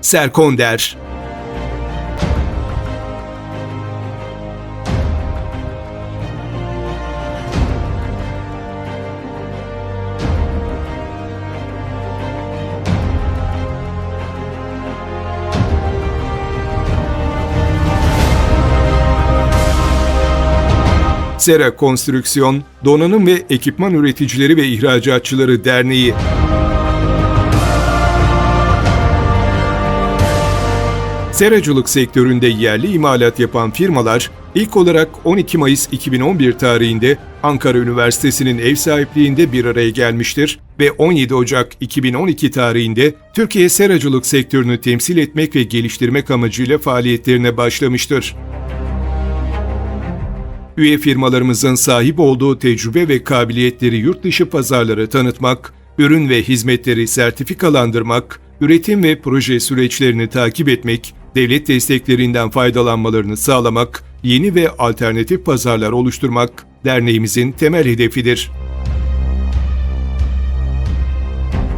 Serkonder. Sera Konstrüksiyon, Donanım ve Ekipman Üreticileri ve İhracatçıları Derneği Seracılık sektöründe yerli imalat yapan firmalar ilk olarak 12 Mayıs 2011 tarihinde Ankara Üniversitesi'nin ev sahipliğinde bir araya gelmiştir ve 17 Ocak 2012 tarihinde Türkiye seracılık sektörünü temsil etmek ve geliştirmek amacıyla faaliyetlerine başlamıştır. Üye firmalarımızın sahip olduğu tecrübe ve kabiliyetleri yurt dışı pazarlara tanıtmak, ürün ve hizmetleri sertifikalandırmak, üretim ve proje süreçlerini takip etmek, devlet desteklerinden faydalanmalarını sağlamak, yeni ve alternatif pazarlar oluşturmak derneğimizin temel hedefidir.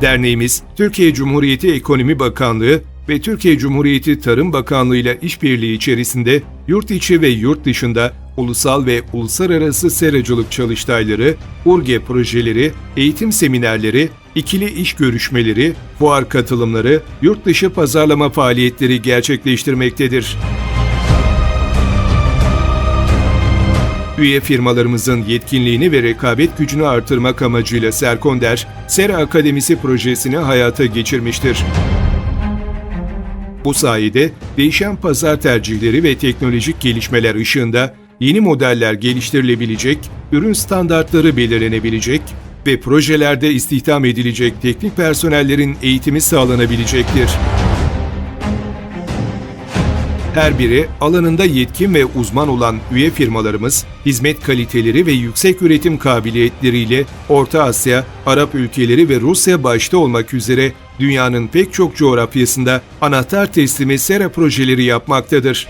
Derneğimiz, Türkiye Cumhuriyeti Ekonomi Bakanlığı ve Türkiye Cumhuriyeti Tarım Bakanlığı ile işbirliği içerisinde yurt içi ve yurt dışında ulusal ve uluslararası seracılık çalıştayları, URGE projeleri, eğitim seminerleri, ikili iş görüşmeleri, fuar katılımları, yurt dışı pazarlama faaliyetleri gerçekleştirmektedir. Üye firmalarımızın yetkinliğini ve rekabet gücünü artırmak amacıyla Serkonder, Sera Akademisi projesini hayata geçirmiştir. Bu sayede değişen pazar tercihleri ve teknolojik gelişmeler ışığında yeni modeller geliştirilebilecek, ürün standartları belirlenebilecek ve projelerde istihdam edilecek teknik personellerin eğitimi sağlanabilecektir. Her biri alanında yetkin ve uzman olan üye firmalarımız, hizmet kaliteleri ve yüksek üretim kabiliyetleriyle Orta Asya, Arap ülkeleri ve Rusya başta olmak üzere dünyanın pek çok coğrafyasında anahtar teslimi sera projeleri yapmaktadır.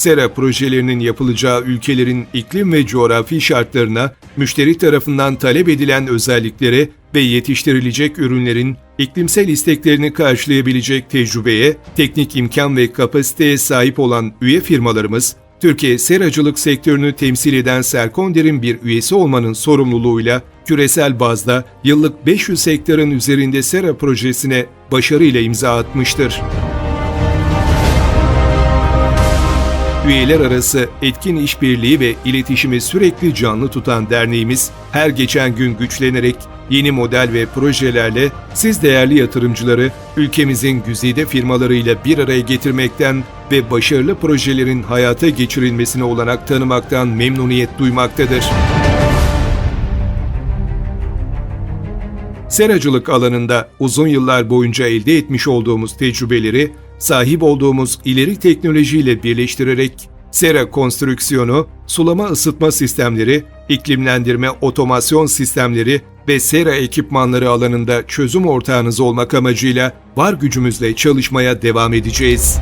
Sera projelerinin yapılacağı ülkelerin iklim ve coğrafi şartlarına, müşteri tarafından talep edilen özelliklere ve yetiştirilecek ürünlerin iklimsel isteklerini karşılayabilecek tecrübeye, teknik imkan ve kapasiteye sahip olan üye firmalarımız, Türkiye seracılık sektörünü temsil eden Serkonder'in bir üyesi olmanın sorumluluğuyla küresel bazda yıllık 500 hektarın üzerinde sera projesine başarıyla imza atmıştır. Üyeler arası etkin işbirliği ve iletişimi sürekli canlı tutan derneğimiz her geçen gün güçlenerek yeni model ve projelerle siz değerli yatırımcıları ülkemizin güzide firmalarıyla bir araya getirmekten ve başarılı projelerin hayata geçirilmesine olanak tanımaktan memnuniyet duymaktadır. Seracılık alanında uzun yıllar boyunca elde etmiş olduğumuz tecrübeleri sahip olduğumuz ileri teknolojiyle birleştirerek sera konstrüksiyonu, sulama ısıtma sistemleri, iklimlendirme otomasyon sistemleri ve sera ekipmanları alanında çözüm ortağınız olmak amacıyla var gücümüzle çalışmaya devam edeceğiz.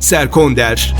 Serkonder